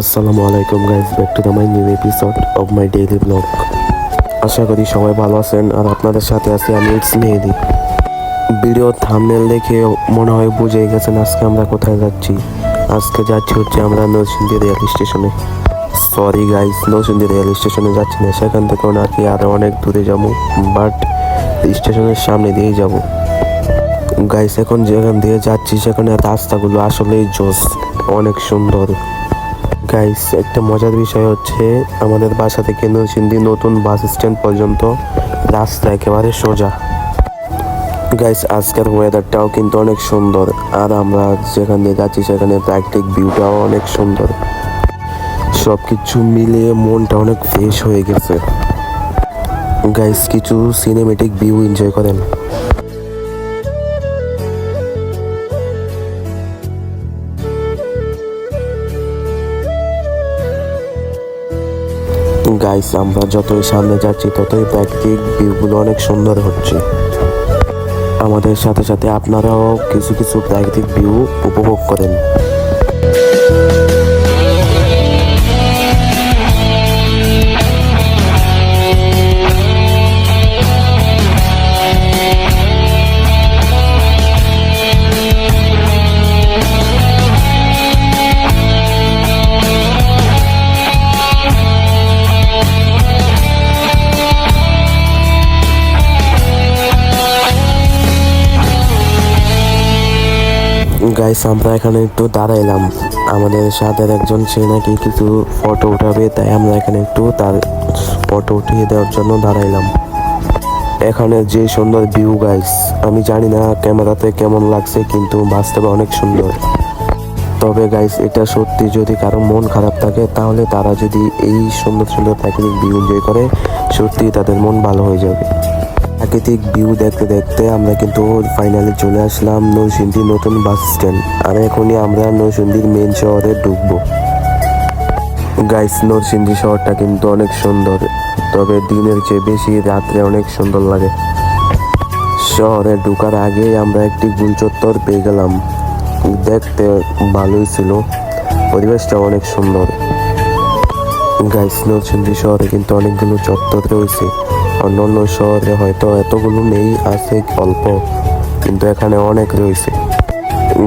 আসসালামু আলাইকুম guys back to the my new episode of my daily vlog আশা করি সবাই ভালো আছেন আর আপনাদের সাথে আছি আমি ইটস মেহেদি ভিডিও থামনেল দেখে মনে হয় বুঝে গেছেন আজকে আমরা কোথায় যাচ্ছি। আজকে যাচ্ছি হচ্ছে আমরা নরসিংদী রেল স্টেশনে সরি গাইজ নরসিংদী রেল স্টেশনে যাচ্ছি না, সেখান থেকে আর কি আরও অনেক দূরে যাব বাট স্টেশনের সামনে দিয়েই যাব। গাইস এখন যেখান দিয়ে যাচ্ছি, সেখানে রাস্তাগুলো আসলেই জোস, অনেক সুন্দর। গাইস একটা মজার বিষয় হচ্ছে আমাদের বাসা থেকে নরসিংদী নতুন বাস স্ট্যান্ড পর্যন্ত রাস্তা একেবারে সোজা। গাইস আজকের ওয়েদারটাও কিন্তু অনেক সুন্দর। আর আমরা যেখানে যাচ্ছি সেখানে প্রাকৃতিক ভিউটাও অনেক সুন্দর। সব কিছু মিলিয়ে মনটা অনেক ফ্রেশ হয়ে গেছে। গাইস কিছু সিনেমেটিক ভিউ এনজয় করেন। গাইস আমরা যতই সামনে যাচ্ছি, ততই প্রাকৃতিক ভিউগুলো অনেক সুন্দর হচ্ছে। আমাদের সাথে সাথে আপনারাও কিছু কিছু প্রাকৃতিক ভিউ উপভোগ করেন। গাইস আমরা এখানে একটু দাঁড়াইলাম। আমাদের সাথে একজন সে নাকি কিছু ফটো উঠাবে, তাই আমরা এখানে একটু তার ফটো উঠিয়ে দেওয়ার জন্য দাঁড়াইলাম। এখানে যে সুন্দর ভিউ গাইস আমি জানি না ক্যামেরাতে কেমন লাগছে, কিন্তু বাস্তবে অনেক সুন্দর। তবে গাইস এটা সত্যি যদি কারও মন খারাপ থাকে, তাহলে তারা যদি এই সুন্দর সুন্দর প্রাকৃতিক ভিউ এনজয় করে সত্যি তাদের মন ভালো হয়ে যাবে। প্রাকৃতিক ভিউ দেখতে দেখতে আমরা কিন্তু ফাইনালি চলে আসলাম নৌসিন্দি নতুন বাস স্ট্যান্ড আর এখনই আমরা নৌসিন্দির মেন শহরে ঢুকবো। গাইস নরসিংদী শহরটা কিন্তু অনেক সুন্দর, তবে দিনের চেয়ে বেশি রাত্রে অনেক সুন্দর লাগে। শহরে ঢুকার আগেই আমরা একটি গুলচত্বর পেয়ে গেলাম। দেখতে ভালোই ছিল, পরিবেশটা অনেক সুন্দর। গাইস নরসিংদী শহরে কিন্তু অনেকগুলো চত্বর রয়েছে। অন্য অন্য শহরে হয়তো এতগুলো নেই, আছে অল্প? কিন্তু এখানে অনেক রয়েছে।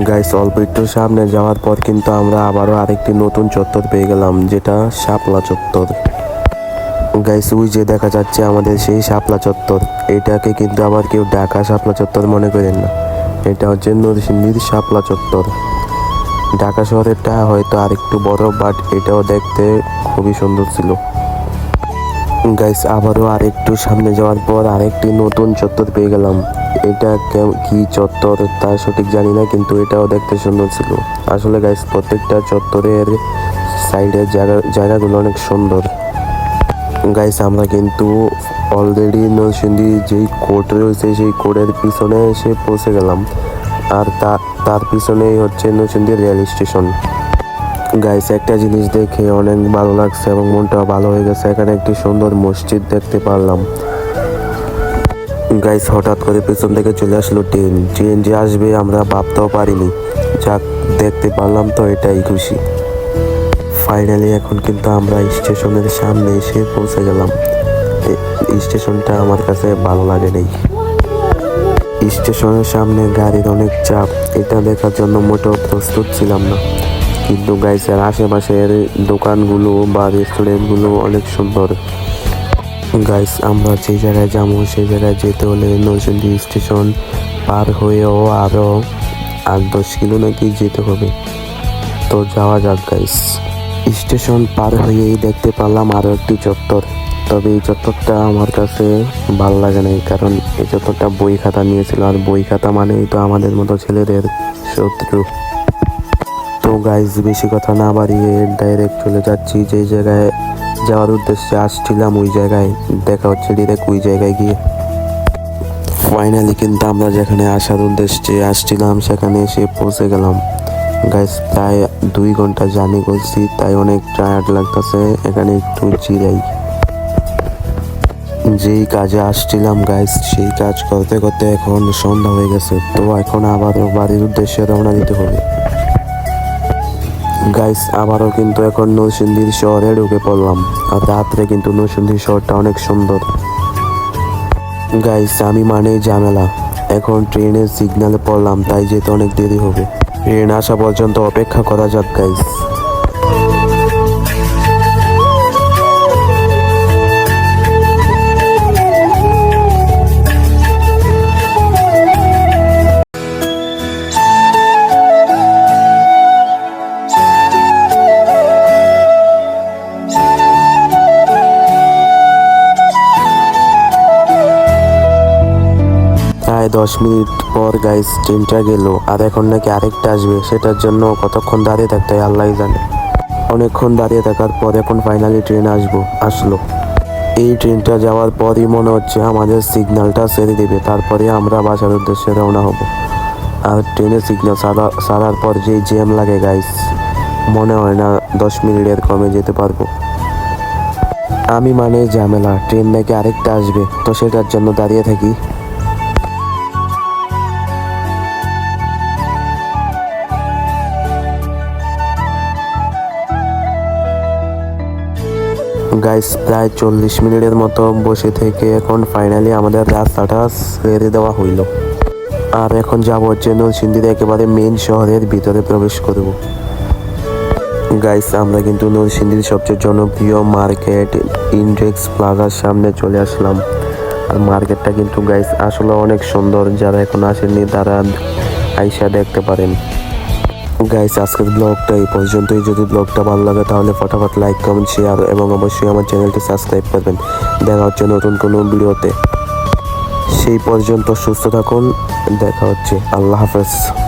গাইস অল্প একটু সামনে যাওয়ার পর কিন্তু আমরা আবারও আরেকটি নতুন চত্বর পেয়ে গেলাম, যেটা শাপলা চত্বর। গাইস ওই যে দেখা যাচ্ছে আমাদের সেই শাপলা চত্বর। এটাকে কিন্তু আবার কেউ ঢাকা শাপলা চত্বর মনে করেন না। এটা হচ্ছে নরসিংদীর শাপলা চত্বর। ঢাকা শহরেরটা হয়তো আরেকটু বড় বাট এটাও দেখতে খুবই সুন্দর ছিল। গাইস আবারও আরেকটু সামনে যাওয়ার পর আরেকটি নতুন চত্বর পেয়ে গেলাম। এটা কে- চত্বর তা সঠিক জানি না, কিন্তু এটাও দেখতে সুন্দর ছিল। আসলে গাইস প্রত্যেকটা চত্বরের সাইডের জায়গা, জায়গাগুলো অনেক সুন্দর। গাইস আমরা কিন্তু অলরেডি নরসিংদী যেই কোর্ট রয়েছে, সেই কোর্টের পিছনে এসে পৌঁছে গেলাম। আর তার পিছনেই হচ্ছে নরসিংদী রেল স্টেশন গাইস একটা জিনিস দেখে অনেক ভালো লাগছে এবং মনটাও ভালো হয়ে গেছে। এখানে একটি সুন্দর মসজিদ দেখতে পারলাম। গাইস হঠাৎ করে পেছন থেকে চলে আসলো ট্রেন। ট্রেন যে আসবে আমরা ভাবতেও পারিনি। যাক, দেখতে পারলাম তো এটাই খুশি। ফাইনালি এখন কিন্তু আমরা স্টেশনের সামনে এসে পৌঁছে গেলাম। স্টেশনটা আমার কাছে ভালো লাগে নেই। স্টেশনের সামনে গাড়ির অনেক চাপ। এটা দেখার জন্য মোটেও প্রস্তুত ছিলাম না। কিন্তু গাইসের আশেপাশের দোকানগুলো বা রেস্টুরেন্টগুলো অনেক সুন্দর। গাইস আমরা যে জায়গায় যাব, সেই জায়গায় যেতে হলে নরসিংদী স্টেশন পার হয়েও আরও আট দশ কিলো নাকি যেতে হবে। তো যাওয়া যাক গাইস স্টেশন পার হয়েই দেখতে পারলাম আরও একটি চত্বর। তবে এই চত্বরটা আমার কাছে ভালো লাগে নাই, কারণ এই চত্বরটা বই খাতা নিয়েছিল। আর বই খাতা মানেই তো আমাদের মতো ছেলেদের শত্রু। তো গাইজ বেশি কথা না বাড়িয়ে ডাইরেক্ট চলে যাচ্ছি। যে জায়গায় যাওয়ার উদ্দেশ্যে আসছিলাম, ওই জায়গায় দেখা হচ্ছে ডিরেক্ট ওই জায়গায় গিয়ে। ফাইনালি কিন্তু আমরা যেখানে আসার উদ্দেশ্যে আসছিলাম, সেখানে এসে পৌঁছে গেলাম। গাইস প্রায় দুই ঘণ্টা জার্নি করছি, তাই অনেক টায়ার্ড লাগতেছে, এখানে একটু জিরাই যেই কাজে আসছিলাম গাইস সেই কাজ করতে করতে এখন সন্ধ্যা হয়ে গেছে, তো এখন আবার বাড়ির উদ্দেশ্যে রওনা দিতে হবে। গাইস আবারও কিন্তু এখন নরসিংদীর শহরে ঢুকে পড়লাম। আর রাত্রে কিন্তু নরসিংদীর শহরটা অনেক সুন্দর। গাইস আমি মানে ঝামেলা। এখন ট্রেনের সিগনালে পড়লাম, তাই যেতে অনেক দেরি হবে। ট্রেন আসা পর্যন্ত অপেক্ষা করা যাক গাইস দশ মিনিট পর গাইস ট্রেনটা গেল। আর এখন নাকি আরেকটা আসবে, সেটার জন্য কতক্ষণ দাঁড়িয়ে থাকতে হয় আল্লাহ জানে। অনেকক্ষণ দাঁড়িয়ে থাকার পর এখন ফাইনালি ট্রেন আসব, আসলো। এই ট্রেনটা যাওয়ার পরই মনে হচ্ছে আমাদের সিগন্যালটা ছেড়ে দেবে, তারপরে আমরা বাসার উদ্দেশ্যে রওনা হব। আর ট্রেনের সিগন্যাল সারা, সারার পর যেই জ্যাম লাগে গাইস মনে হয় না দশ মিনিটের কমে যেতে পারব। আমি মানে ঝামেলা ট্রেন নাকি আরেকটা আসবে, তো সেটার জন্য দাঁড়িয়ে থাকি। গাইস প্রায় চল্লিশ মিনিটের মতো বসে থেকে এখন ফাইনালি আমাদের রাস্তাটা ছেড়ে দেওয়া হইল। আর এখন যাব হচ্ছে নরসিংদীর একেবারে মেন শহরের ভিতরে প্রবেশ করব। গাইস আমরা কিন্তু নরসিংদীর সবচেয়ে জনপ্রিয় মার্কেট ইন্ডেক্স প্লাজার সামনে চলে আসলাম। আর মার্কেটটা কিন্তু গাইস আসলে অনেক সুন্দর। যারা এখন আসেননি, তারা আইসা দেখতে পারেন। গাইস আজকের ব্লগটা এই পর্যন্তই। যদি ব্লগটা ভালো লাগে তাহলে ফটাফট লাইক কমেন্ট শেয়ার এবং অবশ্যই আমার চ্যানেলটি সাবস্ক্রাইব করবেন। দেখা হচ্ছে নতুন কোনো ভিডিওতে। সেই পর্যন্ত সুস্থ থাকুন। দেখা হচ্ছে। আল্লাহ হাফেজ।